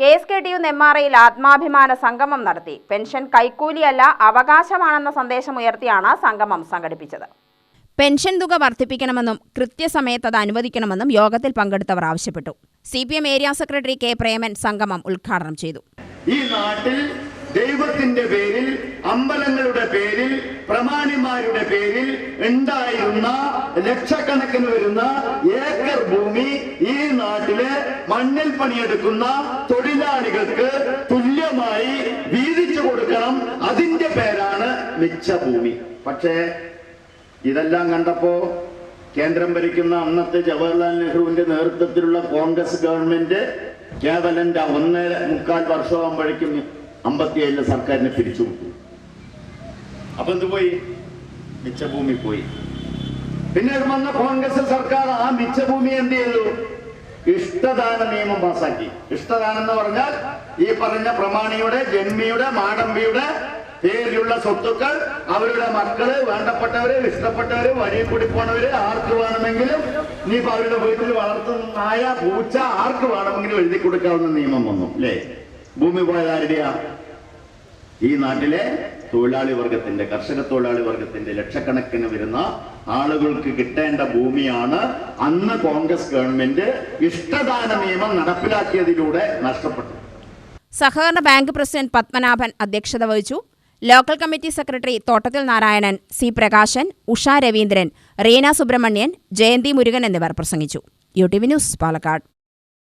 K S K T U നെമ്മാറയിൽ ആത്മാഭിമാന സംഗമം നടത്തി. പെൻഷൻ കൈക്കൂലിയല്ല അവകാശമാണെന്ന സന്ദേശം ഉയർത്തിയാണ് സംഗമം സംഘടിപ്പിച്ചത്. പെൻഷൻ തുക വർദ്ധിപ്പിക്കണമെന്നും കൃത്യസമയത്ത് അത് അനുവദിക്കണമെന്നും യോഗത്തിൽ പങ്കെടുത്തവർ ആവശ്യപ്പെട്ടു. C P M area secretary K Preman സംഗമം ഉദ്ഘാടനം ചെയ്തു. ഈ നാട്ടിൽ ദൈവത്തിന്റെ പേരിൽ അമ്പലങ്ങളുടെ പേരിൽ പ്രമാണിമാരുടെ പേരിൽ ഉണ്ടായിരുന്ന ലക്ഷക്കണക്കിന് വരുന്ന മണ്ണിൽ പണിയെടുക്കുന്ന തൊഴിലാളികൾക്ക് തുല്യമായി വീതിച്ചു കൊടുക്കണം. അതിന്റെ പേരാണ് മിച്ച ഭൂമി പക്ഷേ ഇതെല്ലാം കണ്ടപ്പോ കേന്ദ്രം ഭരിക്കുന്ന അന്നത്തെ ജവഹർലാൽ നെഹ്റുവിന്റെ നേതൃത്വത്തിലുള്ള കോൺഗ്രസ് ഗവൺമെന്റ് കേവലം ഒന്നര മുക്കാൽ വർഷമാകുമ്പോഴേക്കും അമ്പത്തിയേഴിലെ സർക്കാരിനെ പിരിച്ചുവിട്ടു അപ്പൊ എന്ത് പോയി? മിച്ചഭൂമി പോയി. പിന്നെ വന്ന കോൺഗ്രസ് സർക്കാർ ആ മിച്ചഭൂമി എന്ത് ചെയ്തു? ഇഷ്ടദാന നിയമം പാസാക്കി. ഇഷ്ടദാനം എന്ന് പറഞ്ഞാൽ ഈ പറഞ്ഞ പ്രമാണിയുടെ ജന്മിയുടെ മാടമ്പിയുടെ പേരിലുള്ള സ്വത്തുക്കൾ അവരുടെ മക്കൾ വേണ്ടപ്പെട്ടവര് ഇഷ്ടപ്പെട്ടവര് വഴിയിൽ കൂടി പോണവര് ആർക്ക് വേണമെങ്കിലും ഇനിയിപ്പോ അവരുടെ വീട്ടിൽ വളർത്തുന്ന നായ പൂച്ച ആർക്ക് വേണമെങ്കിലും എഴുതി കൊടുക്കാവുന്ന നിയമം വന്നു അല്ലേ? ഭൂമി പോയത് ആരുടെയാ ഈ നാട്ടിലെ തൊഴിലാളി വർഗത്തിന്റെ കർഷക തൊഴിലാളി വർഗത്തിന്റെ ലക്ഷക്കണക്കിന് വരുന്ന ആളുകൾക്ക് കിട്ടേണ്ട ഭൂമിയാണ് അന്ന് കോൺഗ്രസ് ഗവൺമെന്റ് ഇഷ്ടദാന നിയമം നടപ്പിലാക്കിയതിലൂടെ നഷ്ടപ്പെട്ടു സഹകരണ ബാങ്ക് പ്രസിഡന്റ് പത്മനാഭൻ അധ്യക്ഷത വഹിച്ചു. ലോക്കൽ കമ്മിറ്റി സെക്രട്ടറി തോട്ടത്തിൽ നാരായണൻ സി പ്രകാശൻ ഉഷ രവീന്ദ്രൻ റീന സുബ്രഹ്മണ്യൻ ജയന്തി മുരുകൻ എന്നിവർ പ്രസംഗിച്ചു. U T V news Palakkad.